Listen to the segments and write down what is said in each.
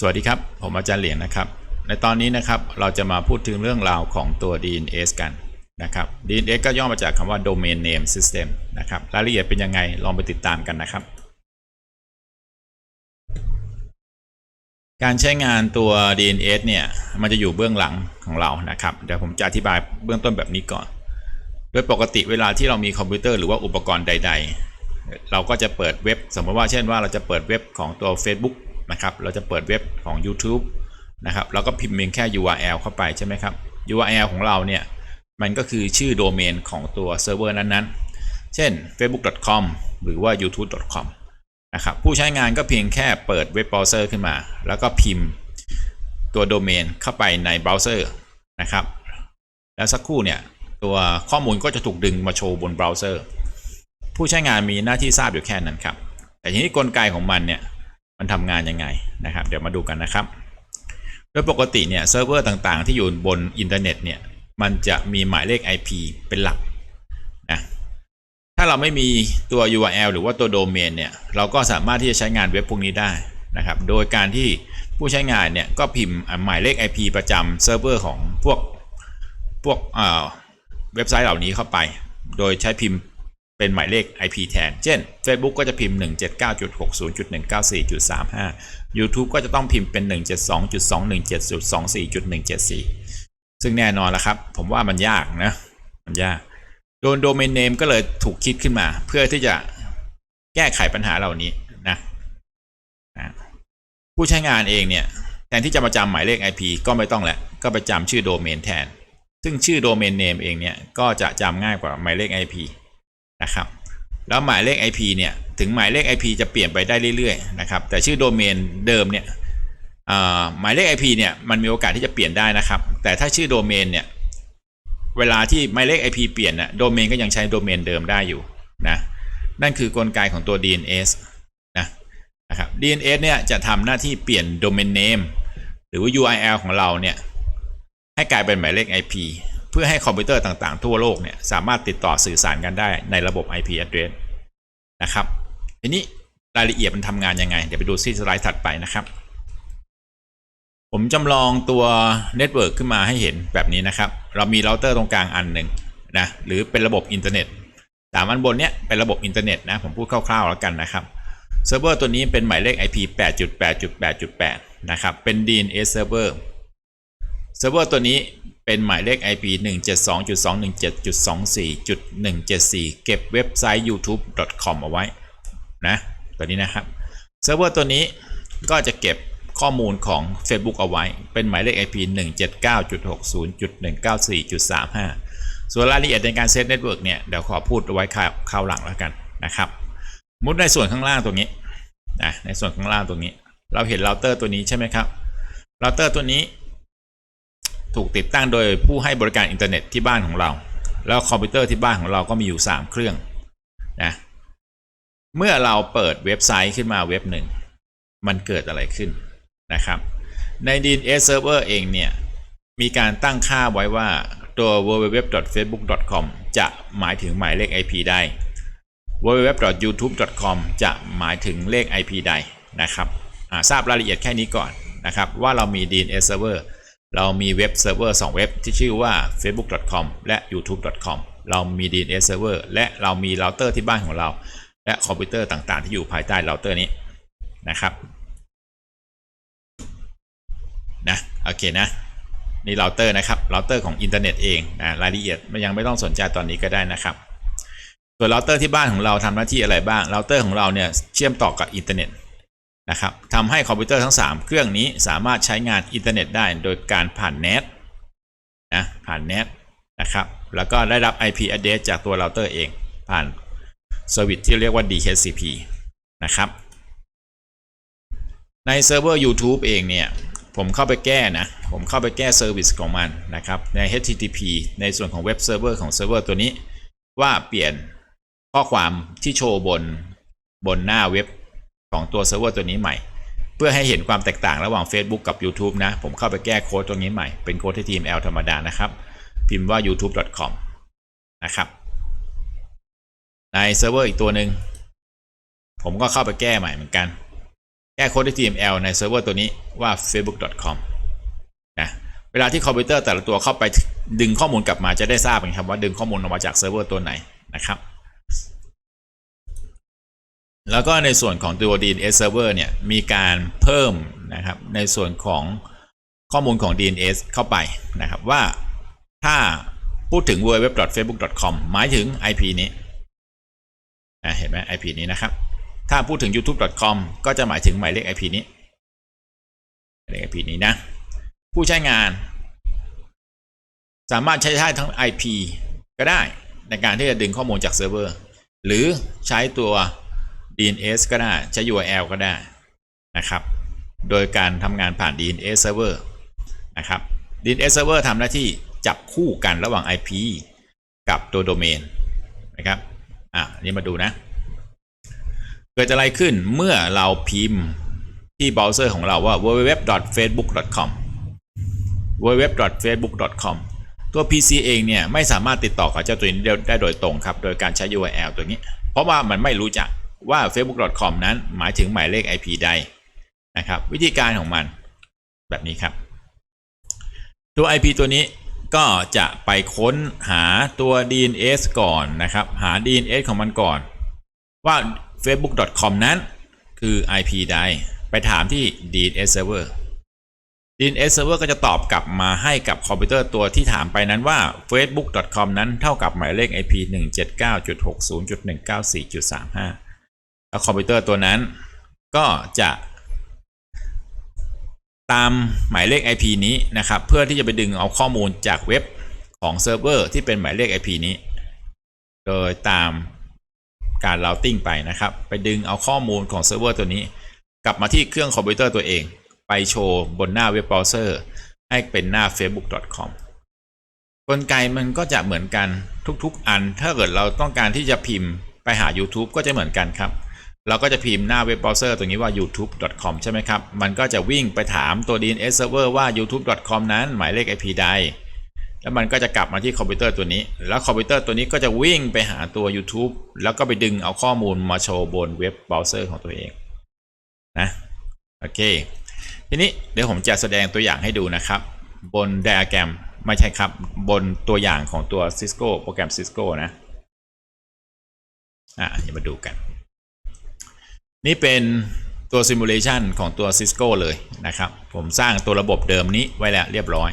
สวัสดีครับ ผมอาจารย์เหลียงนะครับ ในตอนนี้นะครับเราจะมาพูดถึงเรื่องราวของตัว DNS กันนะครับ DNS ก็ย่อมาจากคำว่า Domain Name System นะครับรายละเอียดเป็นยังไงลองไปติดตามกันนะครับ การใช้งานตัว DNS เนี่ยมันจะอยู่เบื้องหลังของเรานะครับเดี๋ยวผมจะอธิบายเบื้องต้นแบบนี้ก่อน โดยปกติเวลาที่เรามีคอมพิวเตอร์หรือว่าอุปกรณ์ใด ๆ เราก็จะเปิดเว็บ สมมติว่าเช่นว่าเราจะเปิดเว็บของตัว Facebook นะครับ เราจะเปิดเว็บของ YouTube นะครับ แล้วก็พิมพ์เพียงแค่ URL เข้าไปใช่ไหมครับ URL ของเราเนี่ย มันก็คือชื่อโดเมนของตัวเซิร์ฟเวอร์นั้นๆ เช่น facebook.com หรือว่า youtube.com นะครับ ผู้ใช้งานก็เพียงแค่เปิดเว็บเบราว์เซอร์ขึ้นมา แล้วก็พิมพ์ตัวโดเมนเข้าไปในเบราว์เซอร์นะครับ แล้วสักครู่เนี่ย ตัวข้อมูลก็จะถูกดึงมาโชว์บนเบราว์เซอร์ ผู้ใช้งานมีหน้าที่ทราบอยู่แค่นั้นครับ แต่ทีนี้กลไกของมันเนี่ย มันทำงานยังไงนะครับ เดี๋ยวมาดูกันนะครับ โดยปกติเนี่ยเซิร์ฟเวอร์ต่างๆ ที่อยู่บนอินเทอร์เน็ตเนี่ยมันจะมีหมายเลข IP เป็นหลักนะถ้าเราไม่มีตัว URL หรือว่าตัวโดเมนเนี่ยเราก็สามารถที่จะใช้งานเว็บพวกนี้ได้นะครับ โดยการที่ผู้ใช้งานเนี่ยก็พิมพ์หมายเลข IP ประจำเซิร์ฟเวอร์ของพวกพวกเว็บไซต์เหล่านี้เข้าไป โดยใช้พิมพ์ เป็นหมายเลข IP แทน เช่น Facebook ก็จะพิมพ์ 179.60.194.35 YouTube ก็จะต้องพิมพ์เป็น 172.217.24.174 ซึ่งแน่นอนแล้วครับ ผมว่ามันยากนะ มันยาก โดนโดเมนเนมก็เลยถูกคิดขึ้นมา เพื่อที่จะแก้ไขปัญหาเหล่านี้นะนะผู้ใช้งานเองเนี่ยแทนที่จะมาจำหมายเลข IP ก็ไม่ต้องแหละ ก็ไปจำชื่อโดเมนแทน ซึ่งชื่อโดเมนเนมเองเนี่ยก็จะจำง่ายกว่าหมายเลข IP นะครับ แล้วหมายเลข IP เนี่ย ถึงหมายเลข IP จะเปลี่ยนไปได้เรื่อยๆนะครับ แต่ชื่อโดเมนเดิมเนี่ยหมายเลข IP เนี่ยมันมีโอกาสที่จะเปลี่ยนได้นะครับ แต่ถ้าชื่อโดเมนเนี่ย เวลาที่หมายเลข IP เปลี่ยนน่ะโดเมนก็ยังใช้โดเมนเดิมได้อยู่นะ นั่นคือกลไกของตัว DNS นะนะครับ DNS เนี่ยจะทำหน้าที่เปลี่ยนโดเมนเนมหรือว่า URL ของเราเนี่ยให้กลายเป็นหมายเลข IP เพื่อให้คอมพิวเตอร์ต่างๆ ทั่วโลกเนี่ยสามารถติดต่อสื่อสารกันได้ในระบบ IP address นะครับ ทีนี้รายละเอียดมันทำงานยังไง เดี๋ยวไปดูที่สไลด์ถัดไปนะครับ ผมจำลองตัวเน็ตเวิร์กขึ้นมาให้เห็นแบบนี้นะครับ เรามีเราเตอร์ตรงกลางอันหนึ่งนะหรือเป็นระบบอินเทอร์เน็ตสามอันบนเนี้ยเป็นระบบอินเทอร์เน็ตนะผมพูดคร่าวๆแล้วกันนะครับเซิร์ฟเวอร์ตัวนี้เป็นหมายเลข IP 8.8.8.8 นะครับ เป็น DNS เซิร์ฟเวอร์เซิร์ฟเวอร์ตัวนี้ เป็นหมายเลข IP 172.217.24.174 เก็บเว็บไซต์ youtube.com เอาไว้นะตัวนี้นะครับเซิร์ฟเวอร์ตัวนี้ก็จะเก็บข้อมูลของ Facebook เอาไว้ เป็นหมายเลข IP 179.60.194.35 ส่วนรายละเอียดในการเซตเน็ตเวิร์กเนี่ย เดี๋ยวขอพูดไว้คราวหลังแล้วกันนะครับ มุดในส่วนข้างล่างตรงนี้นะในส่วนข้างล่างตรงนี้ เราเห็นเราเตอร์ตัวนี้ใช่ไหมครับเราเตอร์ตัวนี้ ถูกติดตั้งโดยผู้ให้บริการอินเทอร์เน็ตที่บ้านของเรา แล้วคอมพิวเตอร์ที่บ้านของเราก็มีอยู่ 3 เครื่องนะเมื่อเราเปิดเว็บไซต์ขึ้นมาเว็บหนึ่ง มันเกิดอะไรขึ้นนะครับ ใน DNS Server เองเนี่ย มีการตั้งค่าไว้ว่าตัว www.facebook.com จะหมายถึงหมายเลข IP ใด www.youtube.com จะหมายถึงเลข IP ใดนะครับทราบรายละเอียดแค่นี้ก่อนนะครับ ว่าเรามี DNS Server เรามีเว็บเซิร์ฟเวอร์2เว็บที่ชื่อว่า facebook.com และ youtube.com เรามี DNS server และเรามีเราเตอร์ที่บ้านของเรา และคอมพิวเตอร์ต่างๆ ที่อยู่ภายใต้เราเตอร์นี้นะครับนะโอเคนะนี่เราเตอร์นะครับเราเตอร์ของอินเทอร์เน็ตเองนะรายละเอียดยังไม่ต้องสนใจตอนนี้ก็ได้นะครับส่วนเราเตอร์ที่บ้านของเราทำหน้าที่อะไรบ้างเราเตอร์ของเราเนี่ยเชื่อมต่อกับอินเทอร์เน็ต นะครับทำให้คอมพิวเตอร์ทั้ง 3 เครื่องนี้สามารถใช้งานอินเทอร์เน็ตได้โดยการผ่านเน็ตนะผ่านเน็ตนะครับแล้วก็ได้รับ IP address จากตัวเราเตอร์เองผ่านเซอร์วิสที่เรียกว่า DHCP นะครับ ในเซิร์ฟเวอร์ YouTube เองเนี่ย ผมเข้าไปแก้นะ ผมเข้าไปแก้เซอร์วิสของมันนะครับ ใน HTTP ในส่วนของเว็บเซิร์ฟเวอร์ของเซิร์ฟเวอร์ตัวนี้ ว่าเปลี่ยนข้อความที่โชว์บนบนหน้าเว็บ ของตัวเซิร์ฟเวอร์ตัวนี้ใหม่ เพื่อให้เห็นความแตกต่างระหว่าง Facebook กับ YouTube นะ ผมเข้าไปแก้โค้ดตรงนี้ใหม่ เป็นโค้ดที่ TML ธรรมดานะครับ พิมพ์ว่า youtube.com นะครับ ในเซิร์ฟเวอร์อีกตัวหนึ่งผมก็เข้าไปแก้ใหม่เหมือนกัน แก้โค้ดที่ TML ในเซิร์ฟเวอร์ตัวนี้ว่า facebook.com นะเวลาที่คอมพิวเตอร์แต่ละตัวเข้าไปดึงข้อมูลกลับมาจะได้ทราบนะครับว่าดึงข้อมูลออกมาจากเซิร์ฟเวอร์ตัวไหนนะครับ แล้วก็ในส่วนของตัว DNS server เนี่ยมีการเพิ่มนะครับในส่วนของข้อมูลของ DNS เข้าไปนะครับว่าถ้าพูดถึง www.facebook.com หมายถึง IP นี้เห็นไหม IP นี้นะครับ ถ้าพูดถึง youtube.com ก็จะหมายถึงหมายเลข IP นี้หมายเลข IP นี้นะ ผู้ใช้งาน สามารถใช้ได้ทั้ง IP ก็ได้ในการที่จะดึงข้อมูลจากเซิร์ฟเวอร์ หรือใช้ตัว DNS ก็ได้ใช้ URL ก็ได้นะครับ โดยการทำงานผ่าน DNS server นะครับ DNS server ทำหน้าที่จับคู่กันระหว่าง IP กับตัวโดเมนนะครับ อะนนี้มาดูนะ เกิดอะไรขึ้นเมื่อเราพิมพ์ที่เบราว์เซอร์ของเราว่า www.facebook.com www.facebook.com ตัว PC เองเนี่ยไม่สามารถติดต่อกับเจ้าตัวนี้ได้โดยตรงครับ โดยการใช้ URL ตัวนี้ เพราะว่ามันไม่รู้จัก ว่า facebook.com นั้นหมายถึงหมายเลข IP ใดนะครับ วิธีการของมันแบบนี้ครับ ตัว IP ตัวนี้ก็จะไปค้นหาตัว DNS ก่อนนะครับ หา DNS ของมันก่อน ว่า facebook.com นั้นคือ IP ใด ไปถามที่ DNS server DNS server ก็จะตอบกลับมาให้กับคอมพิวเตอร์ตัวที่ถามไปนั้นว่า facebook.com นั้นเท่ากับหมายเลข IP 179.60.194.35 แล้วคอมพิวเตอร์ตัวนั้น ก็จะ ตามหมายเลข IP นี้นะครับ เพื่อที่จะไปดึงเอาข้อมูลจากเว็บของเซิร์ฟเวอร์ที่เป็นหมายเลข IP นี้ โดยตามการ routing ไปนะครับ ไปดึงเอาข้อมูลของเซิร์ฟเวอร์ตัวนี้ กลับมาที่เครื่องคอมพิวเตอร์ตัวเอง ไปโชว์บนหน้าเว็บเบราว์เซอร์ ให้เป็นหน้า facebook.com กลไกมันก็จะเหมือนกันทุกๆอัน ถ้าเกิดเราต้องการที่จะพิมพ์ไปหา YouTube ก็จะเหมือนกันครับ เราก็จะพิมพ์หน้าเว็บเบราว์เซอร์ตัวนี้ว่า youtube.com ใช่ไหมครับ มันก็จะวิ่งไปถามตัว DNS server ว่า youtube.com นั้นหมายเลข IP ใด แล้วมันก็จะกลับมาที่คอมพิวเตอร์ตัวนี้ แล้วคอมพิวเตอร์ตัวนี้ก็จะวิ่งไปหาตัว YouTube แล้วก็ไปดึงเอาข้อมูลมาโชว์บนเว็บเบราว์เซอร์ของตัวเองนะโอเค ทีนี้เดี๋ยวผมจะแสดงตัวอย่างให้ดูนะครับ บนไดอะแกรมไม่ใช่ครับ บนตัวอย่างของตัว Cisco โปรแกรม Cisco นะ อะเดี๋ยวมาดูกัน นี่เป็นตัว Simulation ของตัว Cisco เลยนะครับ ผมสร้างตัวระบบเดิมนี้ไว้แล้วเรียบร้อย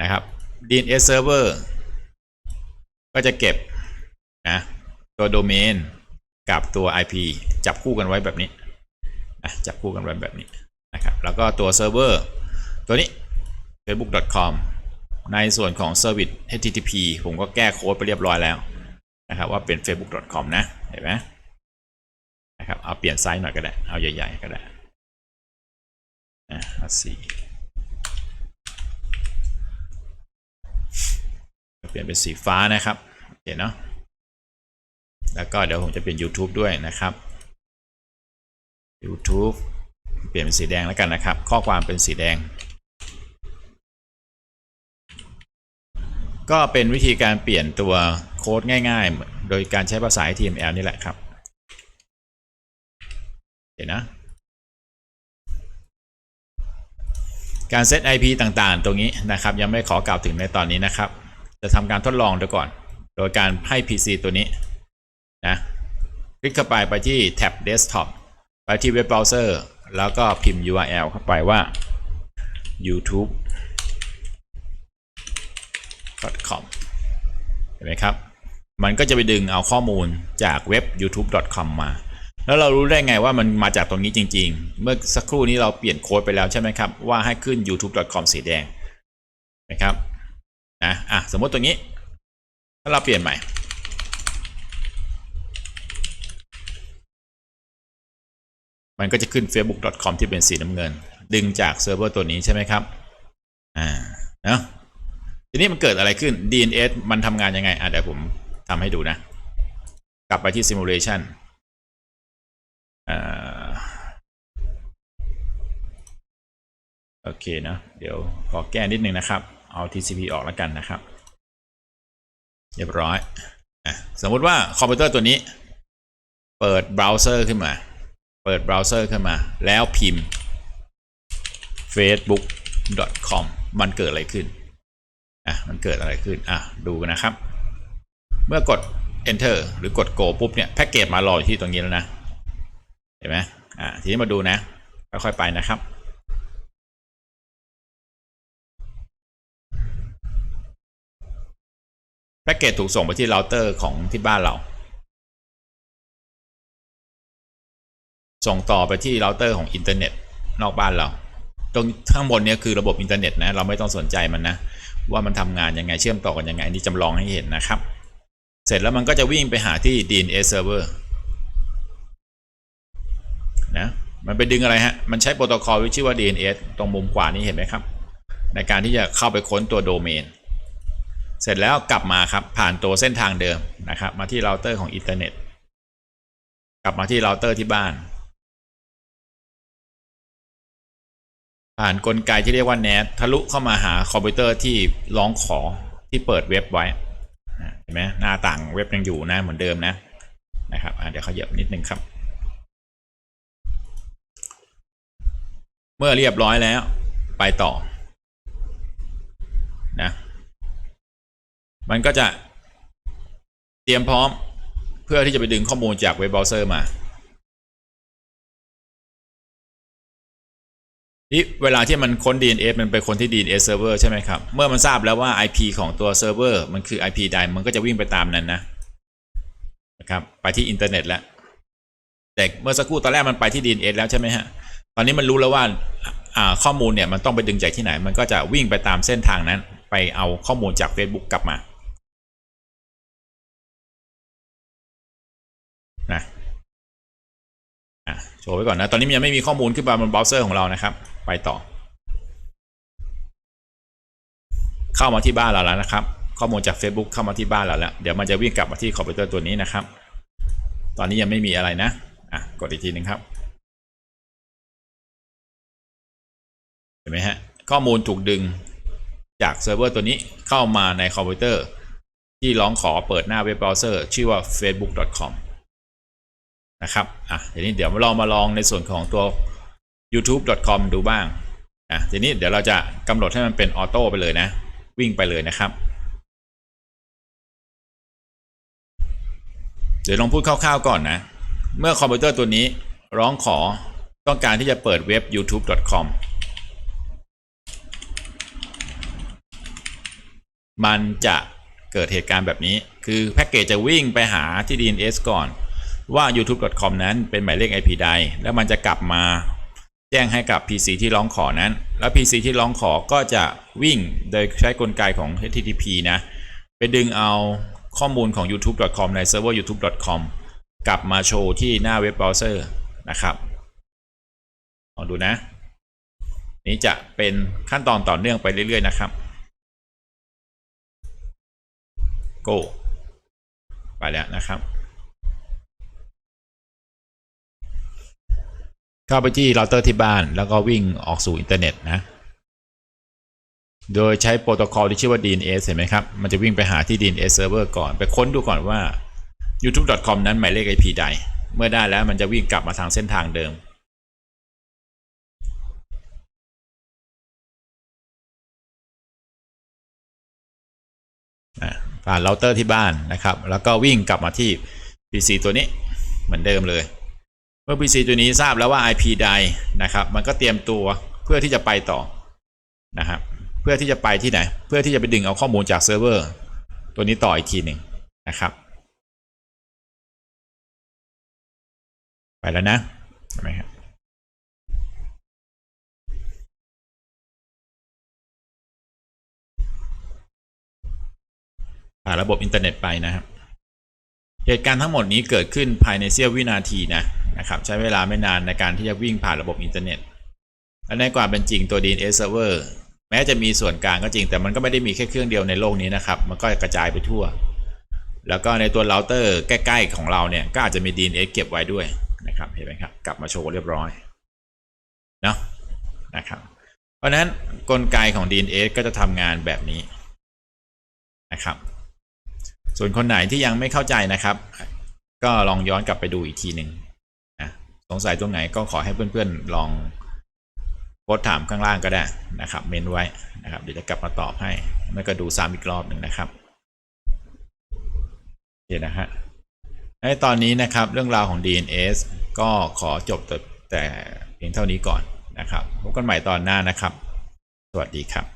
นะครับ DNS Server ก็จะเก็บนะตัวโดเมนกับตัว IP จับคู่กันไว้แบบนี้นะจับคู่กันไว้แบบนี้นะครับ แล้วก็ตัวเซิร์ฟเวอร์ตัวนี้ facebook.com ในส่วนของ Service HTTP ผมก็แก้โค้ดไปเรียบร้อยแล้วนะครับว่าเป็น facebook.com นะ เห็นไหมนะครับ เอาเป ลี่ยนไซส์หน่อยก็ได้ เอาใหญ่ๆก็ได้นะเอาสีเปลี่ยนเป็นสีฟ้านะครับเห็นเนาะแล้วก็เดี๋ยวผมจะเปลี่ยน YouTube ด้วยนะครับ YouTube เปลี่ยนเป็นสีแดงแล้วกันนะครับ ข้อความเป็นสีแดง ก็เป็นวิธีการเปลี่ยนตัวโค้ดง่าย ๆ โดยการใช้ภาษา HTML นี่แหละครับ เห็นนะ การเซต IP ต่างๆ ตรงนี้นะครับ ยังไม่ขอกล่าวถึงในตอนนี้นะครับ จะทำการทดลองดูก่อน โดยการให้ PC ตัวนี้นะคลิกเข้าไปไปที่แท็บ Desktop ไปที่เว็บเบราว์เซอร์แล้วก็พิมพ์ URL เข้าไปว่า youtube com เห็นไหมครับ มันก็จะไปดึงเอาข้อมูลจากเว็บ youtube.com มา แล้วเรารู้ได้ไงว่ามันมาจากตรงนี้จริง ๆ เมื่อสักครู่นี้เราเปลี่ยนโค้ดไปแล้วใช่ไหมครับ ว่าให้ขึ้น youtube.com สีแดงนะครับนะอะสมมติตรงนี้ ถ้าเราเปลี่ยนใหม่ มันก็จะขึ้น facebook.com ที่เป็นสีน้ำเงิน ดึงจากเซิร์ฟเวอร์ตัวนี้ใช่ไหมครับอ่าเนาะทีนี้มันเกิดอะไรขึ้น DNS มันทำงานยังไงอะเดี๋ยวผมทำให้ดูนะ กลับไปที่ simulation โอเคนะเดี๋ยวขอแก้นิดนึงนะครับ เอา TCP ออกแล้วกันนะครับ เรียบร้อยอสมมุติว่าคอมพิวเตอร์ตัวนี้ เปิดเบราว์เซอร์ขึ้นมา เปิดเบราว์เซอร์ขึ้นมา แล้วพิมพ์ facebook.com มันเกิดอะไรขึ้นอะมันเกิดอะไรขึ้นอะดูกันนะครับ เมื่อกด enter หรือกด go ปุ๊บเนี่ยแพ็กเกจมารออยู่ที่ตรงนี้แล้วนะ ห็นไหมอะทีนี้มาดูนะค่อยๆไปนะครับแพ็กเกจถูกส่งไปที่เราเตอร์ของที่บ้านเรา ส่งต่อไปที่เราเตอร์ของอินเทอร์เน็ตนอกบ้านเรา ตรงข้างบนนี้คือระบบอินเทอร์เน็ตนะ เราไม่ต้องสนใจมันนะ ว่ามันทำงานยังไงเชื่อมต่อกันยังไง อันนี้จำลองให้เห็นนะครับ เสร็จแล้วมันก็จะวิ่งไปหาที่ DNS server นะมันไปดึงอะไรฮะ มันใช้โปรโตคอลที่ชื่อว่า DNS ตรงมุมขวานี้เห็นไหมครับ ในการที่จะเข้าไปค้นตัวโดเมน เสร็จแล้วกลับมาครับ ผ่านตัวเส้นทางเดิมนะครับ มาที่เราเตอร์ของอินเทอร์เน็ต กลับมาที่เราเตอร์ที่บ้าน ผ่านกลไกที่เรียกว่า NAT ทะลุเข้ามาหาคอมพิวเตอร์ที่ร้องขอที่เปิดเว็บไว้เห็นไหมหน้าต่างเว็บยังอยู่นะเหมือนเดิมนะนะครับเดี๋ยวเขาเยียบนิดนึงครับ เมื่อเรียบร้อยแล้ว ไปต่อนะมันก็จะเตรียมพร้อมเพื่อที่จะไปดึงข้อมูลจากเว็บเบราว์เซอร์มานี่เวลาที่มันค้น DNS มันไปค้นที่ DNS server ใช่ไหมครับ เมื่อมันทราบแล้วว่า IP ของตัวเซิร์ฟเวอร์มันคือ IP ใด มันก็จะวิ่งไปตามนั้นนะนะครับ ไปที่อินเทอร์เน็ตแล้ว แต่เมื่อสักครู่ตอนแรกมันไปที่ DNS แล้วใช่ไหมฮะ ตอนนี้มันรู้แล้วว่าข้อมูลเนี่ยมันต้องไปดึงจากที่ไหน มันก็จะวิ่งไปตามเส้นทางนั้น ไปเอาข้อมูลจาก Facebook กลับมานะอะโชว์ไว้ก่อนนะ ตอนนี้มันยังไม่มีข้อมูลขึ้นมาบนเบราว์เซอร์ของเรานะครับ ไปต่อ เข้ามาที่บ้านเราแล้วนะครับ ข้อมูลจาก Facebook เข้ามาที่บ้านเราแล้ว เดี๋ยวมันจะวิ่งกลับมาที่คอมพิวเตอร์ตัวนี้นะครับ ตอนนี้ยังไม่มีอะไรนะ อะ กดอีกทีหนึ่งครับ ห็นไหมฮะ ข้อมูลถูกดึงจากเซิร์ฟเวอร์ตัวนี้เข้ามาในคอมพิวเตอร์ ที่ร้องขอเปิดหน้าเว็บเบราว์เซอร์ชื่อว่า facebook.com นะครับ อะทีนี้เดี๋ยวมามาลองในส่วนของตัว youtube.com ดูบ้าง อะทีนี้เดี๋ยวเราจะกำหนดให้มันเป็นออโต้ไปเลยนะ วิ่งไปเลยนะครับ เดี๋ยวลองพูดคร่าวๆก่อนนะ เมื่อคอมพิวเตอร์ตัวนี้ร้องขอต้องการที่จะเปิดเว็บ youtube.com มันจะเกิดเหตุการณ์แบบนี้ คือแพ็กเกจจะวิ่งไปหาที่ DNS ก่อนว่า youtube.com นั้นเป็นหมายเลข IP ใด แล้วมันจะกลับมาแจ้งให้กับ PC ที่ร้องขอนั้น แล้ว PC ที่ร้องขอก็จะวิ่งโดยใช้กลไกของ HTTP นะ ไปดึงเอาข้อมูลของ youtube.com ในเซิร์ฟเวอร์ youtube.com กลับมาโชว์ที่หน้าเว็บเบราว์เซอร์นะครับลองดูนะ นี้จะเป็นขั้นตอนต่อเนื่องไปเรื่อย ๆ นะครับ go ไปแล้วนะครับ เข้าไปที่เราเตอร์ที่บ้าน แล้วก็วิ่งออกสู่อินเทอร์เน็ตนะ โดยใช้โปรโตคอลที่ชื่อว่า DNS เห็นไหมครับ มันจะวิ่งไปหาที่ DNS server ก่อน ไปค้นดูก่อนว่า youtube.com นั้นหมายเลข IP ใด เมื่อได้แล้วมันจะวิ่งกลับมาทางเส้นทางเดิม ผ่านเราเตอร์ที่บ้านนะครับ แล้วก็วิ่งกลับมาที่ PC ตัวนี้เหมือนเดิมเลย เมื่อ PC ตัวนี้ทราบแล้วว่า IP ใดนะครับ มันก็เตรียมตัวเพื่อที่จะไปต่อนะครับ เพื่อที่จะไปที่ไหน เพื่อที่จะไปดึงเอาข้อมูลจากเซิร์ฟเวอร์ตัวนี้ต่ออีกทีหนึ่งนะครับ ไปแล้วนะเห็นไหมครับ ผ่านระบบอินเทอร์เน็ตไปนะครับ เหตุการณ์ทั้งหมดนี้เกิดขึ้นภายในเสี้ยววินาทีนะนะครับใช้เวลาไม่นานในการที่จะวิ่งผ่านระบบอินเทอร์เน็ตและในความเป็นจริงตัว DNS server แม้จะมีส่วนกลางก็จริง แต่มันก็ไม่ได้มีแค่เครื่องเดียวในโลกนี้นะครับ มันก็กระจายไปทั่ว แล้วก็ในตัวเราเตอร์ใกล้ ๆ ของเราเนี่ยก็อาจจะมี DNS เก็บไว้ด้วยนะครับเห็นไหมครับกลับมาโชว์เรียบร้อยเนาะนะครับเพราะฉะนั้นกลไกของ DNS ก็จะทำงานแบบนี้นะครับ ส่วนคนไหนที่ยังไม่เข้าใจนะครับ ก็ลองย้อนกลับไปดูอีกทีหนึ่งนะสงสัยตรงไหนก็ขอให้เพื่อนๆลองโพสถามข้างล่างก็ได้นะครับ เมนไว้นะครับเดี๋ยวจะกลับมาตอบให้ไม่ก็ดูซ้ำอีกรอบหนึ่งนะครับโอเคนะฮะในตอนนี้นะครับเรื่องราวของ DNS ก็ขอจบแต่เพียงเท่านี้ก่อนนะครับพบกันใหม่ตอนหน้านะครับ สวัสดีครับ